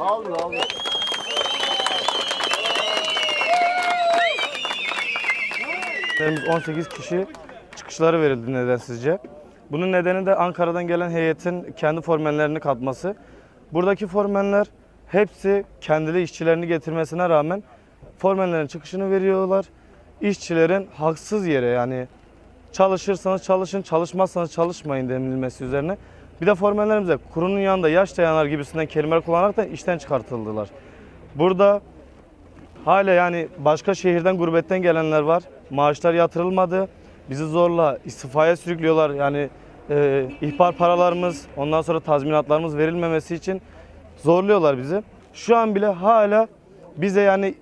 Aldı aldı. Hedeflerimiz 18 kişi çıkışları verildi nedensizce. Bunun nedeni de Ankara'dan gelen heyetin kendi formenlerini katması. Buradaki formenler hepsi kendili işçilerini getirmesine rağmen formenlerin çıkışını veriyorlar. İşçilerin haksız yere yani çalışırsanız çalışın, çalışmazsanız çalışmayın denilmesi üzerine. Bir de formenlerimize kurunun yanında yaş dayanar gibisinden kelimeler kullanarak da işten çıkartıldılar. Burada Hala yani başka şehirden gurbetten gelenler var. Maaşlar yatırılmadı. Bizi zorla istifaya sürüklüyorlar. Yani e, ihbar paralarımız, ondan sonra tazminatlarımız verilmemesi için zorluyorlar bizi. Şu an bile hala bize yani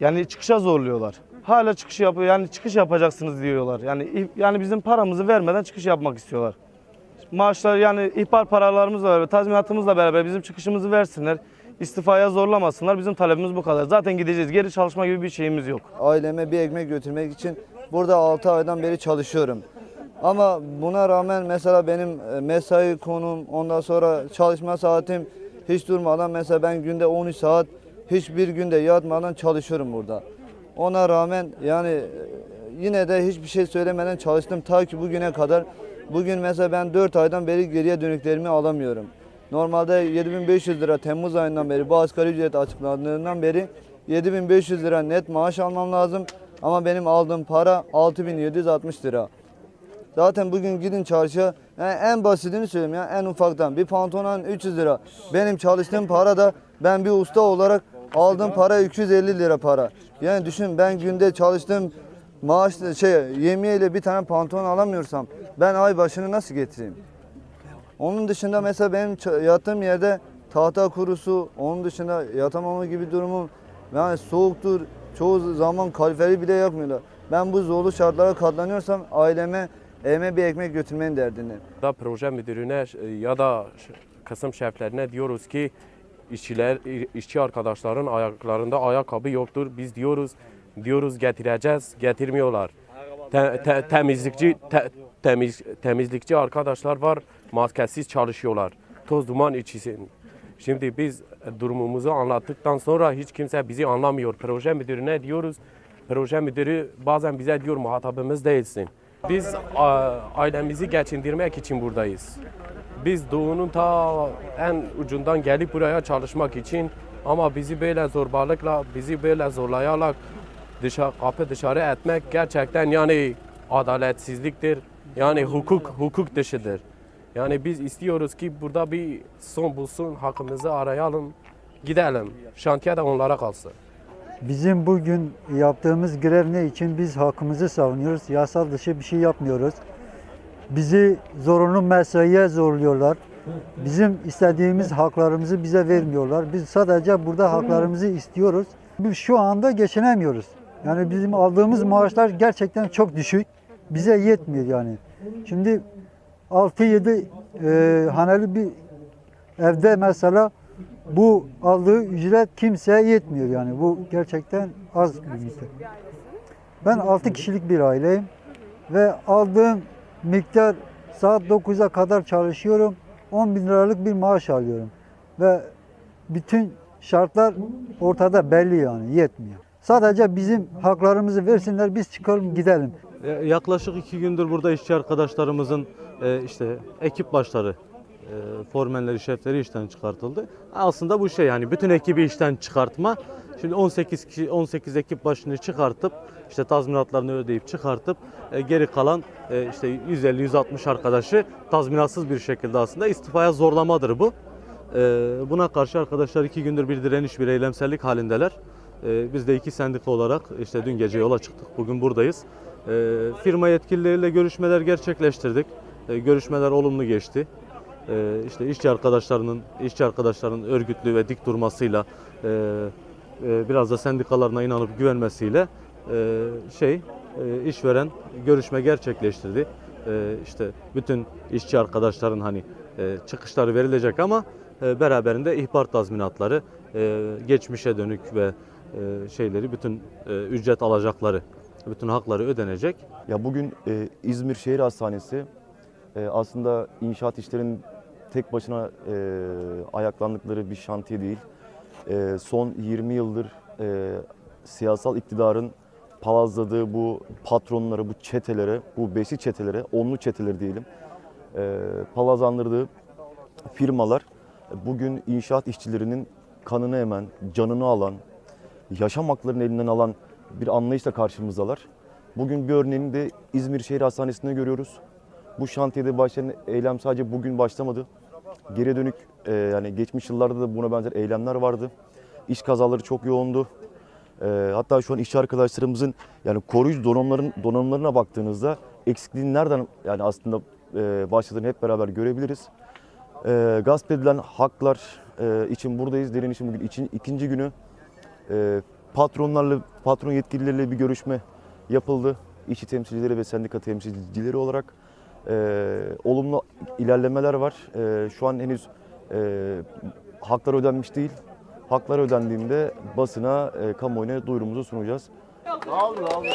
yani çıkışa zorluyorlar. Hala çıkış yapıyor. Yani çıkış yapacaksınız diyorlar. Yani yani bizim paramızı vermeden çıkış yapmak istiyorlar. Maaşlar yani ihbar paralarımızla beraber, tazminatımızla beraber bizim çıkışımızı versinler. İstifaya zorlamasınlar. Bizim talebimiz bu kadar. Zaten gideceğiz. Geri çalışma gibi bir şeyimiz yok. aileme bir ekmek götürmek için burada 6 aydan beri çalışıyorum. Ama buna rağmen mesela benim e, mesai konum, ondan sonra çalışma saatim hiç durmadan mesela ben günde 13 saat hiçbir günde yatmadan çalışıyorum burada. Ona rağmen yani e, yine de hiçbir şey söylemeden çalıştım ta ki bugüne kadar. Bugün mesela ben 4 aydan beri geriye dönüklerimi alamıyorum. Normalde 7500 lira Temmuz ayından beri bu asgari ücret açıklandığından beri 7500 lira net maaş almam lazım. Ama benim aldığım para 6760 lira. Zaten bugün gidin çarşıya yani en basitini söyleyeyim ya en ufaktan bir pantolon 300 lira. Benim çalıştığım para da ben bir usta olarak aldığım para 250 lira para. Yani düşün ben günde çalıştığım maaş şey yemeğiyle bir tane pantolon alamıyorsam ben ay başını nasıl getireyim? Onun dışında mesela benim yattığım yerde tahta kurusu, onun dışında yatamama gibi durumum yani soğuktur. Çoğu zaman kaloriferi bile yakmıyorlar. Ben bu zorlu şartlara katlanıyorsam aileme evime bir ekmek götürmenin derdindeyim. da proje müdürüne ya da kısım şeflerine diyoruz ki işçiler işçi arkadaşların ayaklarında ayakkabı yoktur. Biz diyoruz diyoruz getireceğiz, getirmiyorlar. Te- te- temizlikçi te- temiz temizlikçi arkadaşlar var, maskesiz çalışıyorlar. Toz duman içisin. Şimdi biz durumumuzu anlattıktan sonra hiç kimse bizi anlamıyor. Proje müdürüne diyoruz. Proje müdürü bazen bize diyor muhatabımız değilsin. Biz ailemizi geçindirmek için buradayız. Biz doğunun ta en ucundan gelip buraya çalışmak için ama bizi böyle zorbalıkla, bizi böyle zorlayarak dışarı, kapı dışarı etmek gerçekten yani adaletsizliktir. Yani hukuk hukuk dışıdır. Yani biz istiyoruz ki burada bir son bulsun, hakkımızı arayalım, gidelim. Şantiye de onlara kalsın. Bizim bugün yaptığımız grev ne için? Biz hakkımızı savunuyoruz. Yasal dışı bir şey yapmıyoruz. Bizi zorunlu mesaiye zorluyorlar. Bizim istediğimiz haklarımızı bize vermiyorlar. Biz sadece burada haklarımızı istiyoruz. Biz şu anda geçinemiyoruz. Yani bizim aldığımız maaşlar gerçekten çok düşük. Bize yetmiyor yani. Şimdi 6-7 e, haneli bir evde mesela bu aldığı ücret kimseye yetmiyor yani. Bu gerçekten az bir miktar. Ben 6 kişilik bir aileyim ve aldığım miktar saat 9'a kadar çalışıyorum. 10 bin liralık bir maaş alıyorum. Ve bütün şartlar ortada belli yani yetmiyor. Sadece bizim haklarımızı versinler biz çıkalım gidelim. E, Yaklaşık iki gündür burada işçi arkadaşlarımızın e, işte ekip başları, e, formenleri, şefleri işten çıkartıldı. Aslında bu şey yani bütün ekibi işten çıkartma. Şimdi 18 kişi 18 ekip başını çıkartıp işte tazminatlarını ödeyip çıkartıp geri kalan işte 150-160 arkadaşı tazminatsız bir şekilde aslında istifaya zorlamadır bu. Buna karşı arkadaşlar iki gündür bir direniş, bir eylemsellik halindeler. E, Biz de iki sendika olarak işte dün gece yola çıktık. Bugün buradayız. E, Firma yetkilileriyle görüşmeler gerçekleştirdik. E, Görüşmeler olumlu geçti. E, İşte işçi arkadaşlarının işçi arkadaşlarının örgütlü ve dik durmasıyla e, e, biraz da sendikalarına inanıp güvenmesiyle e, şey işveren görüşme gerçekleştirdi. E, İşte bütün işçi arkadaşların hani çıkışları verilecek ama beraberinde ihbar tazminatları, geçmişe dönük ve şeyleri bütün e, ücret alacakları, bütün hakları ödenecek. Ya bugün e, İzmir Şehir Hastanesi e, aslında inşaat işlerinin tek başına e, ayaklandıkları bir şantiye değil. E, son 20 yıldır e, siyasal iktidarın palazladığı bu patronlara, bu çetelere, bu beşi çetelere, onlu çeteleri diyelim, e, palazlandırdığı firmalar bugün inşaat işçilerinin kanını emen, canını alan, yaşam haklarını elinden alan bir anlayışla karşımızdalar. Bugün bir örneğini de İzmir Şehir Hastanesi'nde görüyoruz. Bu şantiyede başlayan eylem sadece bugün başlamadı. Geriye dönük e, yani geçmiş yıllarda da buna benzer eylemler vardı. İş kazaları çok yoğundu. E, hatta şu an işçi arkadaşlarımızın yani koruyucu donanımların donanımlarına baktığınızda eksikliğin nereden yani aslında e, başladığını hep beraber görebiliriz. E, gasp edilen haklar e, için buradayız. Direnişin bugün için ikinci günü. E, patronlarla, patron yetkilileriyle bir görüşme yapıldı. İşçi temsilcileri ve sendika temsilcileri olarak e, olumlu ilerlemeler var. E, şu an henüz e, haklar ödenmiş değil. Haklar ödendiğinde basına, e, kamuoyuna duyurumuzu sunacağız. Sağ olun.